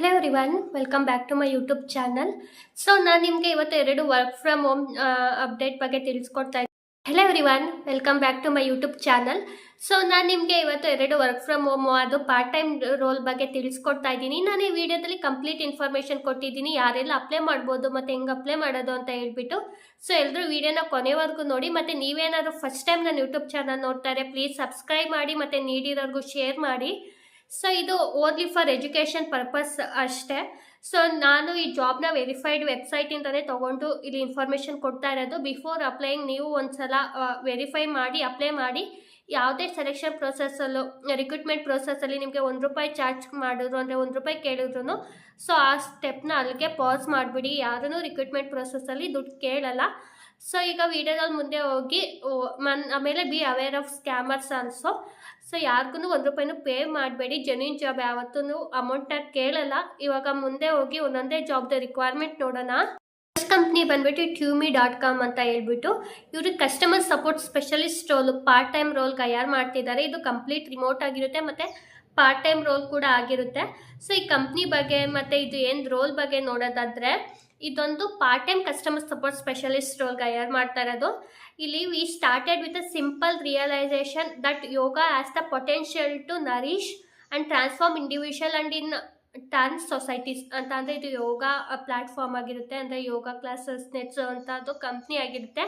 Hello everyone welcome back to my YouTube channel so ನಾನು ನಿಮಗೆ ಇವತ್ತು ಎರಡು ವರ್ಕ್ ಫ್ರಮ್ ಹೋಮ್ ಅಪ್ಡೇಟ್ ಬಗ್ಗೆ ತಿಳಿಸ್ಕೊಡ್ತಾ ಇದ್ದೀನಿ hello everyone welcome back to my YouTube channel so ನಾನು ನಿಮಗೆ ಇವತ್ತು ಎರಡು ವರ್ಕ್ ಫ್ರಮ್ ಹೋಮ್ ಅದು ಪಾರ್ಟ್ ಟೈಮ್ ರೋಲ್ ಬಗ್ಗೆ ತಿಳಿಸ್ಕೊಡ್ತಾ ಇದ್ದೀನಿ. ನಾನು ಈ ವಿಡಿಯೋದಲ್ಲಿ ಕಂಪ್ಲೀಟ್ ಇನ್ಫಾರ್ಮೇಷನ್ ಕೊಟ್ಟಿದ್ದೀನಿ. ಯಾರೆಲ್ಲ ಅಪ್ಲೈ ಮಾಡ್ಬೋದು, ಮತ್ತು ಹೆಂಗೆ ಅಪ್ಲೈ ಮಾಡೋದು ಅಂತ ಹೇಳ್ಬಿಟ್ಟು. ಸೊ ಎಲ್ಲರೂ ವಿಡಿಯೋನ ಕೊನೆವರೆಗೂ ನೋಡಿ, ಮತ್ತು ನೀವೇನಾದ್ರು ಫಸ್ಟ್ ಟೈಮ್ ನನ್ನ ಯೂಟ್ಯೂಬ್ ಚಾನಲ್ ನೋಡ್ತಾರೆ ಪ್ಲೀಸ್ ಸಬ್ಸ್ಕ್ರೈಬ್ ಮಾಡಿ, ಮತ್ತು ನೀಡಿರೋರ್ಗೂ ಶೇರ್ ಮಾಡಿ. ಸೊ ಇದು ಓನ್ಲಿ ಫಾರ್ ಎಜುಕೇಷನ್ ಪರ್ಪಸ್ ಅಷ್ಟೇ. ಸೊ ನಾನು ಈ ಜಾಬ್ನ ವೆರಿಫೈಡ್ ವೆಬ್ಸೈಟಿಂದಲೇ ತೊಗೊಂಡು ಇಲ್ಲಿ ಇನ್ಫಾರ್ಮೇಷನ್ ಕೊಡ್ತಾ ಇರೋದು. ಬಿಫೋರ್ ಅಪ್ಲೈಯಿಂಗ್ ನೀವು ಒಂದ್ಸಲ ವೆರಿಫೈ ಮಾಡಿ ಅಪ್ಲೈ ಮಾಡಿ. ಯಾವುದೇ ಸೆಲೆಕ್ಷನ್ ಪ್ರೊಸೆಸ್ಸಲ್ಲೂ ರಿಕ್ರೂಟ್ಮೆಂಟ್ ಪ್ರೊಸೆಸಲ್ಲಿ ನಿಮಗೆ ಒಂದು ರೂಪಾಯಿ ಚಾರ್ಜ್ ಮಾಡಿದ್ರು, ಅಂದರೆ ಒಂದು ರೂಪಾಯಿ ಕೇಳಿದ್ರು ಸೊ ಆ ಸ್ಟೆಪ್ನ ಅಲ್ಲಿಗೆ ಪಾಸ್ ಮಾಡಿಬಿಡಿ. ಯಾರೂ ರಿಕ್ರೂಟ್ಮೆಂಟ್ ಪ್ರೊಸೆಸಲ್ಲಿ ದುಡ್ಡು ಕೇಳಲ್ಲ. ಸೊ ಈಗ ವಿಡಿಯೋದಲ್ಲಿ ಮುಂದೆ ಹೋಗಿ ಮನ್, ಆಮೇಲೆ be aware of scammers also so ಯಾರಿಗೂ ಒಂದು ರೂಪಾಯಿನೂ ಪೇ ಮಾಡಬೇಡಿ. ಜೆನ್ಯೂನ್ ಜಾಬ್ ಯಾವತ್ತೂ ಅಮೌಂಟ್ ಕೇಳಲ್ಲ. ಇವಾಗ ಮುಂದೆ ಹೋಗಿ ಒಂದೊಂದೇ ಜಾಬ್ದ ರಿಕ್ವೈರ್ಮೆಂಟ್ ನೋಡೋಣ. ಫಸ್ಟ್ ಕಂಪ್ನಿ ಬಂದ್ಬಿಟ್ಟು ಟ್ಯೂಮಿ ಡಾಟ್ ಕಾಮ್ ಅಂತ ಹೇಳ್ಬಿಟ್ಟು, ಇವರು customer support specialist role part time role ತಯಾರು ಮಾಡ್ತಿದ್ದಾರೆ. ಇದು ಕಂಪ್ಲೀಟ್ ರಿಮೋಟ್ ಆಗಿರುತ್ತೆ ಮತ್ತು ಪಾರ್ಟ್ ಟೈಮ್ ರೋಲ್ ಕೂಡ ಆಗಿರುತ್ತೆ. ಸೊ ಈ ಕಂಪ್ನಿ ಬಗ್ಗೆ ಮತ್ತು ಇದು ಏನು ರೋಲ್ ಬಗ್ಗೆ ನೋಡೋದಾದರೆ ಇದೊಂದು part time customer support specialist role ತಯಾರು ಮಾಡ್ತಾ ಇರೋದು? ಇಲ್ಲಿ we started with a simple realisation that yoga as the potential to nourish and transform individual and in trans societies ಅಂತ ಅಂದರೆ ಇದು ಯೋಗ ಪ್ಲಾಟ್ಫಾರ್ಮ್ ಆಗಿರುತ್ತೆ. ಅಂದರೆ ಯೋಗ ಕ್ಲಾಸಸ್ ನೆಟ್ಸ್ ಅಂತ ಕಂಪ್ನಿ ಆಗಿರುತ್ತೆ.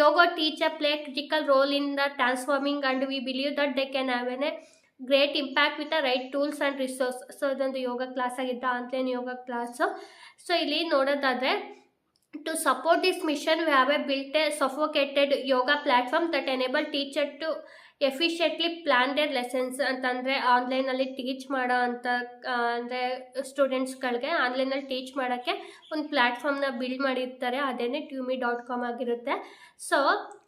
Yoga teacher play critical role in the transforming and we believe that they can have an a great impact with a right tools and resource so ಇದೊಂದು ಯೋಗ class ಆಗಿದ್ದ online ಯೋಗ class so ಇಲ್ಲಿ ನೋಡೋದಾದರೆ to support this mission we have a built a sophisticated yoga platform that enable teacher to efficiently planned lessons ಅಂತಂದರೆ ಆನ್ಲೈನಲ್ಲಿ teach ಮಾಡೋ ಅಂಥ ಅಂದರೆ ಸ್ಟೂಡೆಂಟ್ಸ್ಗಳಿಗೆ ಆನ್ಲೈನಲ್ಲಿ ಟೀಚ್ ಮಾಡೋಕ್ಕೆ ಒಂದು ಪ್ಲ್ಯಾಟ್ಫಾರ್ಮ್ನ ಬಿಲ್ಡ್ ಮಾಡಿರ್ತಾರೆ. ಅದೇನೇ ಟ್ಯೂಮಿ ಡಾಟ್ ಕಾಮ್ ಆಗಿರುತ್ತೆ. ಸೊ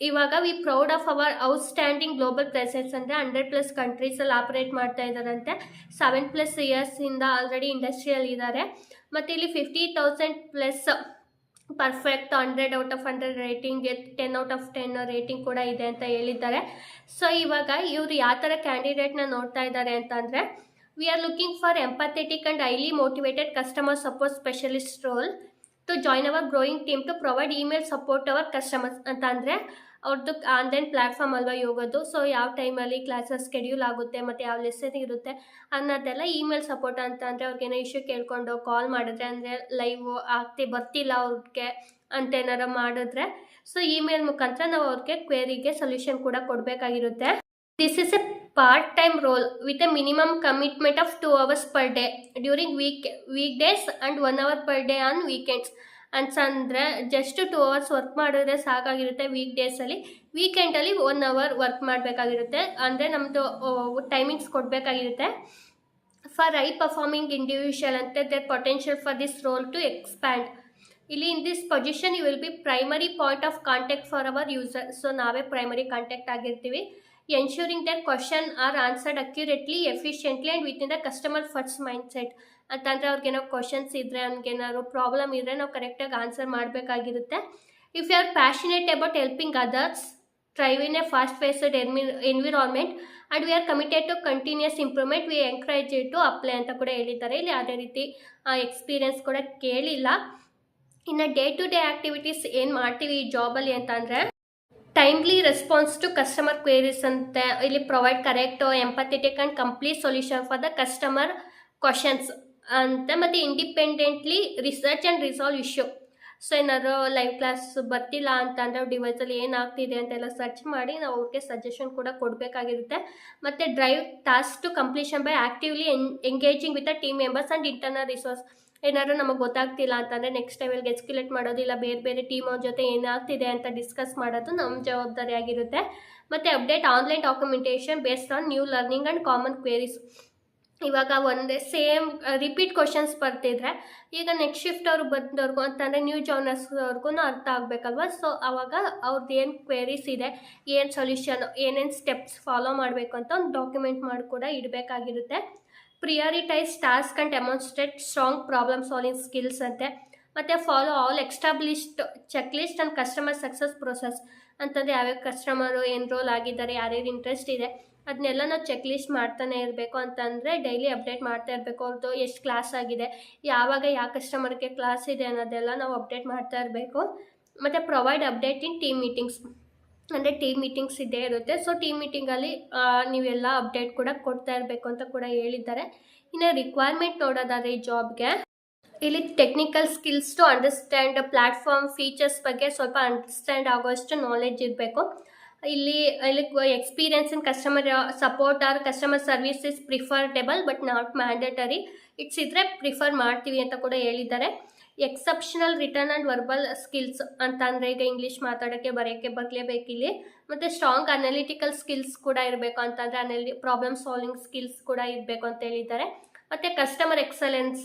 ಇವಾಗ we proud of our outstanding global presence ಅಂದರೆ ಹಂಡ್ರೆಡ್ ಪ್ಲಸ್ ಕಂಟ್ರೀಸಲ್ಲಿ ಆಪ್ರೇಟ್ ಮಾಡ್ತಾ ಇದ್ದಾರಂತೆ. ಸೆವೆನ್ ಪ್ಲಸ್ ಇಯರ್ಸಿಂದ ಆಲ್ರೆಡಿ ಇಂಡಸ್ಟ್ರಿಯಲ್ಲಿ ಇದ್ದಾರೆ. ಮತ್ತು ಇಲ್ಲಿ fifty thousand plus perfect hundred out of hundred rating ten out of ten rating ಕೂಡ ಇದೆ ಅಂತ ಹೇಳಿದ್ದಾರೆ. ಸೊ ಇವಾಗ ಇವರು ಯಾವ ಥರ ಕ್ಯಾಂಡಿಡೇಟ್ನ ನೋಡ್ತಾ ಇದ್ದಾರೆ ಅಂತಂದರೆ we are looking for empathetic and highly motivated customer support specialist role to join our growing team to provide email support our customers ಅಂತ ಅಂದರೆ ಅವ್ರದ್ದು ಆನ್ಲೈನ್ ಪ್ಲ್ಯಾಟ್ಫಾರ್ಮ್ ಅಲ್ವಾ ಯೋಗದ್ದು ಸೊ ಯಾವ ಟೈಮಲ್ಲಿ ಕ್ಲಾಸಸ್ ಸ್ಕೆಡ್ಯೂಲ್ ಆಗುತ್ತೆ, ಮತ್ತು ಯಾವ ಲೆಸನ್ ಇರುತ್ತೆ ಅನ್ನೋದೆಲ್ಲ ಇಮೇಲ್ ಸಪೋರ್ಟ್ ಅಂತ ಅಂದರೆ ಅವ್ರಿಗೇನೋ ಇಶ್ಯೂ ಕೇಳ್ಕೊಂಡು ಕಾಲ್ ಮಾಡಿದ್ರೆ ಅಂದರೆ ಲೈವ್ ಆಗ್ತಿ, ಬರ್ತಿಲ್ಲ ಅವ್ರಿಗೆ ಅಂತ ಏನಾರು ಮಾಡಿದ್ರೆ ಸೊ ಇಮೇಲ್ ಮುಖಾಂತರ ನಾವು ಅವ್ರಿಗೆ ಕ್ವೇರಿಗೆ ಸೊಲ್ಯೂಷನ್ ಕೂಡ ಕೊಡಬೇಕಾಗಿರುತ್ತೆ. This is a part time role with a minimum commitment of two hours per day during week week days and one hour per day on weekends ಅಂತಂದರೆ ಜಸ್ಟ್ ಟೂ ಅವರ್ಸ್ ವರ್ಕ್ ಮಾಡಿದ್ರೆ ಸಾಕಾಗಿರುತ್ತೆ week ಡೇಸಲ್ಲಿ ವೀಕೆಂಡಲ್ಲಿ one hour work ಮಾಡಬೇಕಾಗಿರುತ್ತೆ. ಅಂದರೆ ನಮ್ಮದು timings ಕೊಡಬೇಕಾಗಿರುತ್ತೆ. For I performing individual ಅಂತ their potential for this role to expand ಇಲ್ಲಿ in this position you will be primary point of contact for our user so ನಾವೇ ಪ್ರೈಮರಿ ಕಾಂಟ್ಯಾಕ್ಟ್ ಆಗಿರ್ತೀವಿ. Ensuring their question are answered accurately efficiently and with in the customer first mindset ಅಂತಂದರೆ ಅವ್ರಿಗೇನೋ questions ಇದ್ದರೆ ಅವ್ನಿಗೇನಾದ್ರು problem ಇದ್ದರೆ ನಾವು ಕರೆಕ್ಟಾಗಿ answer ಮಾಡಬೇಕಾಗಿರುತ್ತೆ. If you are passionate about helping others drive in a fast paced envi environment and we are committed to continuous improvement we encourage to apply ಅಂತ ಕೂಡ ಹೇಳಿದ್ದಾರೆ. ಇಲ್ಲಿ ಯಾವುದೇ ರೀತಿ ಎಕ್ಸ್ಪೀರಿಯನ್ಸ್ ಕೂಡ ಕೇಳಿಲ್ಲ. ಇನ್ನು ಡೇ ಟು ಡೇ ಆ್ಯಕ್ಟಿವಿಟೀಸ್ ಏನು ಮಾಡ್ತೀವಿ ಈ ಜಾಬಲ್ಲಿ ಅಂತಂದರೆ timely response to customer queries ಅಂತೆ. ಇಲ್ಲಿ provide correct empathetic and complete solution for the customer questions ಅಂತ ಮತ್ತು independently research and resolve issue so ಏನಾದ್ರು ಲೈವ್ ಕ್ಲಾಸ್ ಬರ್ತಿಲ್ಲ ಅಂತ ಅಂದರೆ ಡಿವೈಸಲ್ಲಿ ಏನಾಗ್ತಿದೆ ಅಂತೆಲ್ಲ ಸರ್ಚ್ ಮಾಡಿ ನಾವು ಅವ್ರಿಗೆ ಸಜೆಷನ್ ಕೂಡ ಕೊಡಬೇಕಾಗಿರುತ್ತೆ. ಮತ್ತು drive task to completion by actively an engaging with a team members and internal resource ಏನಾದ್ರು ನಮಗೆ ಗೊತ್ತಾಗ್ತಿಲ್ಲ ಅಂತಂದರೆ ನೆಕ್ಸ್ಟ್ ಟೈಮಲ್ಲಿ ಎಸ್ಕ್ಯುಲೇಟ್ ಮಾಡೋದಿಲ್ಲ ಬೇರೆ ಬೇರೆ ಟೀಮ್ ಅವ್ರ ಜೊತೆ ಏನಾಗ್ತಿದೆ ಅಂತ ಡಿಸ್ಕಸ್ ಮಾಡೋದು ನಮ್ಮ ಜವಾಬ್ದಾರಿ ಆಗಿರುತ್ತೆ. ಮತ್ತು update online documentation based on new learning and common queries ಇವಾಗ ಒಂದೇ ಸೇಮ್ ರಿಪೀಟ್ ಕ್ವಶನ್ಸ್ ಬರ್ತಿದ್ರೆ, ಈಗ ನೆಕ್ಸ್ಟ್ ಶಿಫ್ಟ್ ಅವ್ರು ಬಂದವ್ರಿಗೂ ಅಂತಂದರೆ ನ್ಯೂ ಜೋನರ್ಸ್ ಅವ್ರಿಗೂ ಅರ್ಥ ಆಗಬೇಕಲ್ವ? ಸೊ ಆವಾಗ ಅವ್ರದ್ದು ಏನು ಕ್ವೆರೀಸ್ ಇದೆ, ಏನು ಸೊಲ್ಯೂಷನ್ ಏನೇನು ಸ್ಟೆಪ್ಸ್ ಫಾಲೋ ಮಾಡಬೇಕು ಅಂತ ಒಂದು ಡಾಕ್ಯುಮೆಂಟ್ ಮಾಡಿ ಕೂಡ ಇಡಬೇಕಾಗಿರುತ್ತೆ. Prioritise task and demonstrate strong problem solving skills ಅಂತೆ. ಮತ್ತು follow all established check list and customer success process ಅಂತಂದರೆ ಯಾವ್ಯಾವ ಕಸ್ಟಮರು ಎನ್ರೋಲ್ ಆಗಿದ್ದಾರೆ ಯಾರ್ಯಾರು ಇಂಟ್ರೆಸ್ಟ್ ಇದೆ. ಅದನ್ನೆಲ್ಲ ನಾವು ಚೆಕ್ ಲಿಸ್ಟ್ ಮಾಡ್ತಾನೆ ಇರಬೇಕು ಅಂತಂದರೆ ಡೈಲಿ ಅಪ್ಡೇಟ್ ಮಾಡ್ತಾ ಇರಬೇಕು. ಅವ್ರದ್ದು ಎಷ್ಟು ಕ್ಲಾಸ್ ಆಗಿದೆ, ಯಾವಾಗ ಯಾವ ಕಸ್ಟಮರ್ಗೆ ಕ್ಲಾಸ್ ಇದೆ ಅನ್ನೋದೆಲ್ಲ ನಾವು ಅಪ್ಡೇಟ್ ಮಾಡ್ತಾ ಇರಬೇಕು. ಮತ್ತು provide update in team meetings ಅಂದರೆ ಟೀಮ್ ಮೀಟಿಂಗ್ಸ್ ಇದ್ದೇ ಇರುತ್ತೆ. ಸೊ ಟೀಮ್ ಮೀಟಿಂಗಲ್ಲಿ ನೀವೆಲ್ಲ ಅಪ್ಡೇಟ್ ಕೂಡ ಕೊಡ್ತಾ ಇರಬೇಕು ಅಂತ ಕೂಡ ಹೇಳಿದ್ದಾರೆ. ಇನ್ನು ರಿಕ್ವೈರ್ಮೆಂಟ್ ನೋಡೋದಾದ್ರೆ ಈ ಜಾಬ್ಗೆ ಇಲ್ಲಿ technical skills to understand platform features ಬಗ್ಗೆ ಸ್ವಲ್ಪ ಅಂಡರ್ಸ್ಟ್ಯಾಂಡ್ ಆಗೋಷ್ಟು ನಾಲೆಡ್ಜ್ ಇರಬೇಕು. ಇಲ್ಲಿ ಇಲ್ಲಿ experience in customer support or customer service is preferable but not mandatory it's ಇದ್ರೆ ಪ್ರಿಫರ್ ಮಾಡ್ತೀವಿ ಅಂತ ಕೂಡ ಹೇಳಿದ್ದಾರೆ. Exceptional written and verbal skills ಅಂತ ಅಂದರೆ ಈಗ ಇಂಗ್ಲೀಷ್ ಮಾತಾಡೋಕ್ಕೆ, ಬರೆಯೋಕ್ಕೆ ಬರಲೇಬೇಕು ಇಲ್ಲಿ ಮತ್ತು ಸ್ಟ್ರಾಂಗ್ ಅನಾಲಿಟಿಕಲ್ ಸ್ಕಿಲ್ಸ್ ಕೂಡ ಇರಬೇಕು ಅಂತಂದರೆ ಅನಲಿ ಪ್ರಾಬ್ಲಮ್ ಸಾಲ್ವಿಂಗ್ ಸ್ಕಿಲ್ಸ್ ಕೂಡ ಇರಬೇಕು ಅಂತ ಹೇಳಿದ್ದಾರೆ. ಮತ್ತು ಕಸ್ಟಮರ್ ಎಕ್ಸಲೆನ್ಸ್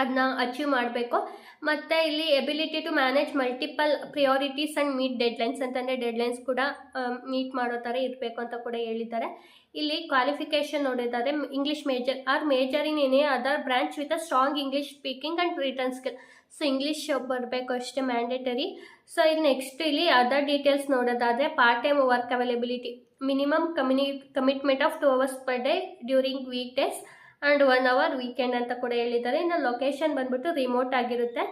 ಅದನ್ನ ಅಚೀವ್ ಮಾಡಬೇಕು. ಮತ್ತು ಇಲ್ಲಿ ability to manage multiple priorities and meet deadlines ಅಂತಂದರೆ ಡೆಡ್ಲೈನ್ಸ್ ಕೂಡ ಮೀಟ್ ಮಾಡೋ ಥರ ಇರಬೇಕು ಅಂತ ಕೂಡ ಹೇಳಿದ್ದಾರೆ. ಇಲ್ಲಿ ಕ್ವಾಲಿಫಿಕೇಷನ್ ನೋಡಿದ್ದಾರೆ English major or major in any other branch with a strong English speaking and written skill so English ಬರಬೇಕು ಅಷ್ಟೇ ಮ್ಯಾಂಡೇಟರಿ ಸೊ ಇಲ್ಲಿ ನೆಕ್ಸ್ಟ್ ಇಲ್ಲಿ ಅದರ್ ಡೀಟೇಲ್ಸ್ ನೋಡೋದಾದರೆ part time work availability minimum communi commitment of two hours per day during week days and one hour weekend ಅಂತ ಕೂಡ ಹೇಳಿದ್ದಾರೆ. ಇನ್ನು location ಬಂದ್ಬಿಟ್ಟು ರಿಮೋಟ್ ಆಗಿರುತ್ತೆ.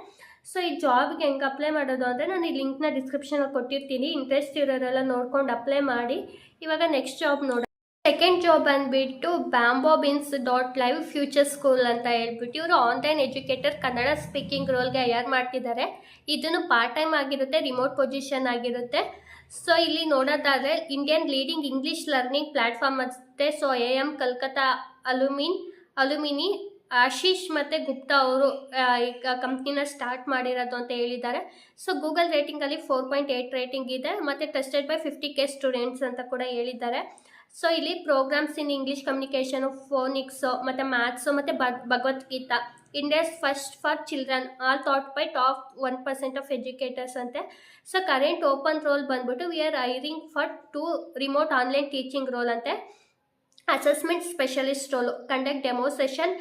ಸೊ ಈ ಜಾಬ್ಗೆ ಹೆಂಗೆ ಅಪ್ಲೈ ಮಾಡೋದು ಅಂದರೆ ನಾನು ಈ ಲಿಂಕ್ನ ಡಿಸ್ಕ್ರಿಪ್ಷನಲ್ಲಿ ಕೊಟ್ಟಿರ್ತೀನಿ. ಇಂಟ್ರೆಸ್ಟ್ ಇರೋರೆಲ್ಲ ನೋಡ್ಕೊಂಡು ಅಪ್ಲೈ ಮಾಡಿ. ಇವಾಗ ನೆಕ್ಸ್ಟ್ ಜಾಬ್ ನೋಡ ಸೆಕೆಂಡ್ ಜಾಬ್ ಬಂದುಬಿಟ್ಟು bambinos dot live future school ಅಂತ ಹೇಳ್ಬಿಟ್ಟು ಇವರು ಆನ್ಲೈನ್ ಎಜುಕೇಟರ್ ಕನ್ನಡ ಸ್ಪೀಕಿಂಗ್ ರೋಲ್ಗೆ ಹೈಯರ್ ಮಾಡ್ತಿದ್ದಾರೆ. ಇದನ್ನು ಪಾರ್ಟ್ ಟೈಮ್ ಆಗಿರುತ್ತೆ ರಿಮೋಟ್ ಪೊಸಿಷನ್ ಆಗಿರುತ್ತೆ. ಸೊ ಇಲ್ಲಿ ನೋಡೋದಾದರೆ Indian leading English learning platform ಮತ್ತು so A M Calcutta alumin alumni, Ashish ಮತ್ತು ಗುಪ್ತಾ ಅವರು ಈಗ ಕಂಪ್ನಿನ ಸ್ಟಾರ್ಟ್ ಮಾಡಿರೋದು ಅಂತ ಹೇಳಿದ್ದಾರೆ. ಸೊ ಗೂಗಲ್ ರೇಟಿಂಗಲ್ಲಿ ಫೋರ್ ಪಾಯಿಂಟ್ ಏಯ್ಟ್ ರೇಟಿಂಗ್ ಇದೆ ಮತ್ತು tested by fifty K students ಅಂತ ಕೂಡ ಹೇಳಿದ್ದಾರೆ. ಸೊ ಇಲ್ಲಿ programs in English communication phonics ಮತ್ತು ಮ್ಯಾಥ್ಸು ಮತ್ತು Bhagavad Gita India's first for children all thought by top one percent of educators ಅಂತೆ. ಸೊ ಕರೆಂಟ್ ಓಪನ್ ರೋಲ್ ಬಂದ್ಬಿಟ್ಟು we are hiring for to remote online teaching role ಅಂತೆ. Assessment specialist role conduct demo session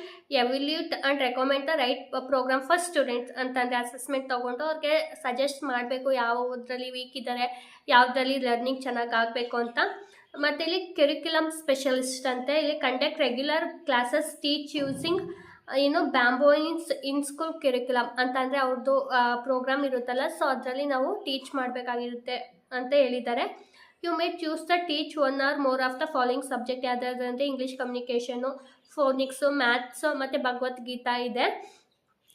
evaluate and recommend the right program for students ಅಂತಂದರೆ assessment ತೊಗೊಂಡು ಅವ್ರಿಗೆ suggest ಮಾಡಬೇಕು ಯಾವುದರಲ್ಲಿ weak ಇದ್ದಾರೆ ಯಾವುದರಲ್ಲಿ ಲರ್ನಿಂಗ್ ಚೆನ್ನಾಗಿ ಆಗಬೇಕು ಅಂತ. ಮತ್ತು ಇಲ್ಲಿ ಕ್ಯುರಿಕ್ಯುಲಮ್ ಸ್ಪೆಷಲಿಸ್ಟ್ ಅಂತೆ. ಇಲ್ಲಿ conduct regular classes teach using ಏನು ಬ್ಯಾಂಬೋಯಿನ್ಸ್ ಇನ್ ಸ್ಕೂಲ್ ಕ್ಯುರಿಕ್ಯುಲಮ್ ಅಂತಂದರೆ ಅವ್ರದ್ದು ಪ್ರೋಗ್ರಾಮ್ ಇರುತ್ತಲ್ಲ, ಸೊ ಅದರಲ್ಲಿ ನಾವು ಟೀಚ್ ಮಾಡಬೇಕಾಗಿರುತ್ತೆ ಅಂತ ಹೇಳಿದ್ದಾರೆ. You may choose the teach one R more of the following subject ಯಾವುದಾದ್ರಂದರೆ English communication ಫೋನಿಕ್ಸು maths ಮತ್ತು ಭಗವದ್ಗೀತಾ ಇದೆ.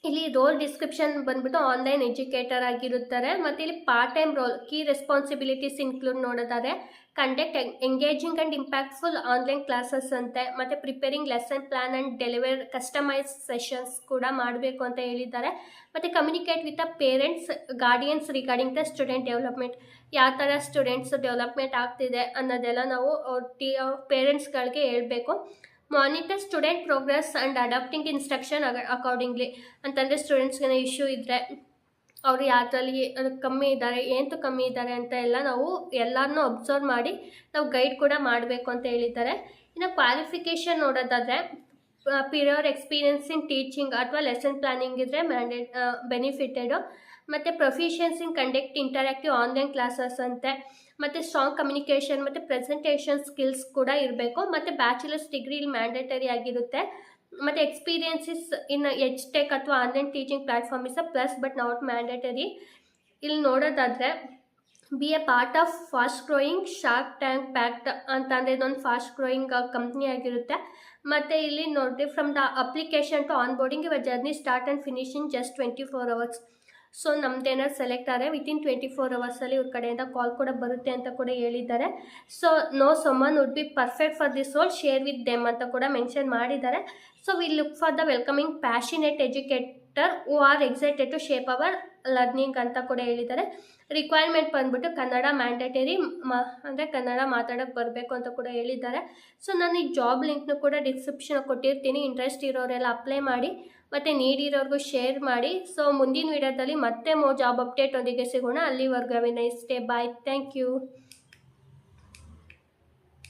ಇಲ್ಲಿ ರೋಲ್ ಡಿಸ್ಕ್ರಿಪ್ಷನ್ ಬಂದ್ಬಿಟ್ಟು ಆನ್ಲೈನ್ ಎಜುಕೇಟರ್ ಆಗಿರುತ್ತಾರೆ. ಮತ್ತು ಇಲ್ಲಿ part time role key responsibilities include ನೋಡೋದಾದ್ರೆ conduct engaging and impactful online classes ಅಂತೆ, ಮತ್ತು preparing lesson plan and deliver customise sessions ಕೂಡ ಮಾಡಬೇಕು ಅಂತ ಹೇಳಿದ್ದಾರೆ. ಮತ್ತು communicate with a parents guardians regarding the student development ಯಾವ ಥರ ಸ್ಟೂಡೆಂಟ್ಸ್ ಡೆವಲಪ್ಮೆಂಟ್ ಆಗ್ತಿದೆ ಅನ್ನೋದೆಲ್ಲ ನಾವು ಟಿ ಪೇರೆಂಟ್ಸ್ಗಳಿಗೆ ಹೇಳಬೇಕು. Monitor student progress and adapting instruction accordingly ಅಂತಂದರೆ ಸ್ಟೂಡೆಂಟ್ಸ್ಗೆ ಇಶ್ಯೂ ಇದ್ದರೆ ಅವರು ಯಾವ್ದ್ರಲ್ಲಿ ಕಮ್ಮಿ ಇದ್ದಾರೆ ಏನು ಕಮ್ಮಿ ಇದ್ದಾರೆ ಅಂತ ಎಲ್ಲ ನಾವು ಎಲ್ಲರನ್ನೂ ಅಬ್ಸರ್ವ್ ಮಾಡಿ ನಾವು ಗೈಡ್ ಕೂಡ ಮಾಡಬೇಕು ಅಂತ ಹೇಳಿದ್ದಾರೆ. ಇನ್ನು ಕ್ವಾಲಿಫಿಕೇಷನ್ ನೋಡೋದಾದರೆ ಪಿರಿಯರ್ ಎಕ್ಸ್ಪೀರಿಯನ್ಸ್ ಇನ್ ಟೀಚಿಂಗ್ ಅಥವಾ ಲೆಸನ್ ಪ್ಲಾನಿಂಗ್ ಇದ್ದರೆ ಮ್ಯಾಂಡೇಟ್ ಬೆನಿಫಿಟೆಡು ಮತ್ತು proficiency in conduct interactive online classes ಅಂತೆ, ಮತ್ತು ಸ್ಟ್ರಾಂಗ್ ಕಮ್ಯುನಿಕೇಷನ್ ಮತ್ತು ಪ್ರೆಸೆಂಟೇಷನ್ ಸ್ಕಿಲ್ಸ್ ಕೂಡ ಇರಬೇಕು, ಮತ್ತು ಬ್ಯಾಚುಲರ್ಸ್ ಡಿಗ್ರಿ ಇಲ್ಲಿ ಮ್ಯಾಂಡೇಟರಿ ಆಗಿರುತ್ತೆ. ಮತ್ತು ಎಕ್ಸ್ಪೀರಿಯನ್ಸಿಸ್ ಇನ್ ಎಚ್ ಟೆಕ್ ಅಥವಾ online teaching platform is a plus but not mandatory ಇಲ್ಲಿ ನೋಡೋದಾದರೆ be a part of fast growing Shark Tank backed ಅಂತ ಅಂದರೆ ಇದೊಂದು ಫಾಸ್ಟ್ ಗ್ರೋಯಿಂಗ್ ಕಂಪ್ನಿ ಆಗಿರುತ್ತೆ. ಮತ್ತು ಇಲ್ಲಿ ನೋಡಿ from the application to onboarding ಇವ journey start and finishing just twenty four hours so ನಮ್ದೇನಾದ್ರು select ಆದರೆ ವಿತಿನ್ ಟ್ವೆಂಟಿ ಫೋರ್ ಅವರ್ಸಲ್ಲಿ ಇವ್ರ ಕಡೆಯಿಂದ ಕಾಲ್ ಕೂಡ ಬರುತ್ತೆ ಅಂತ ಕೂಡ ಹೇಳಿದ್ದಾರೆ. So know someone would be perfect for this role share with them ಅಂತ ಕೂಡ ಮೆನ್ಷನ್ ಮಾಡಿದ್ದಾರೆ. So we look for the welcoming passionate educator who are excited to shape our learning ಅಂತ ಕೂಡ ಹೇಳಿದ್ದಾರೆ. ರಿಕ್ವೈರ್ಮೆಂಟ್ ಬಂದ್ಬಿಟ್ಟು ಕನ್ನಡ ಮ್ಯಾಂಡೇಟರಿ ಮ, ಅಂದರೆ ಕನ್ನಡ ಮಾತಾಡೋಕ್ಕೆ ಬರಬೇಕು ಅಂತ ಕೂಡ ಹೇಳಿದ್ದಾರೆ. ಸೊ ನಾನು ಈ ಜಾಬ್ ಲಿಂಕ್ನು ಕೂಡ ಡಿಸ್ಕ್ರಿಪ್ಷನ್ ಕೊಟ್ಟಿರ್ತೀನಿ. ಇಂಟ್ರೆಸ್ಟ್ ಇರೋರೆಲ್ಲ ಅಪ್ಲೈ ಮಾಡಿ. ಮತ್ತು ನೀಡಿರೋರ್ಗೂ ಶೇರ್ ಮಾಡಿ. ಸೊ ಮುಂದಿನ ವಿಡಿಯೋದಲ್ಲಿ ಮತ್ತೆ ಮೋ ಜಾಬ್ ಅಪ್ಡೇಟ್ ಒಂದಿಗೆ ಸಿಗೋಣ. ಅಲ್ಲಿವರೆಗೂ nice day bye thank you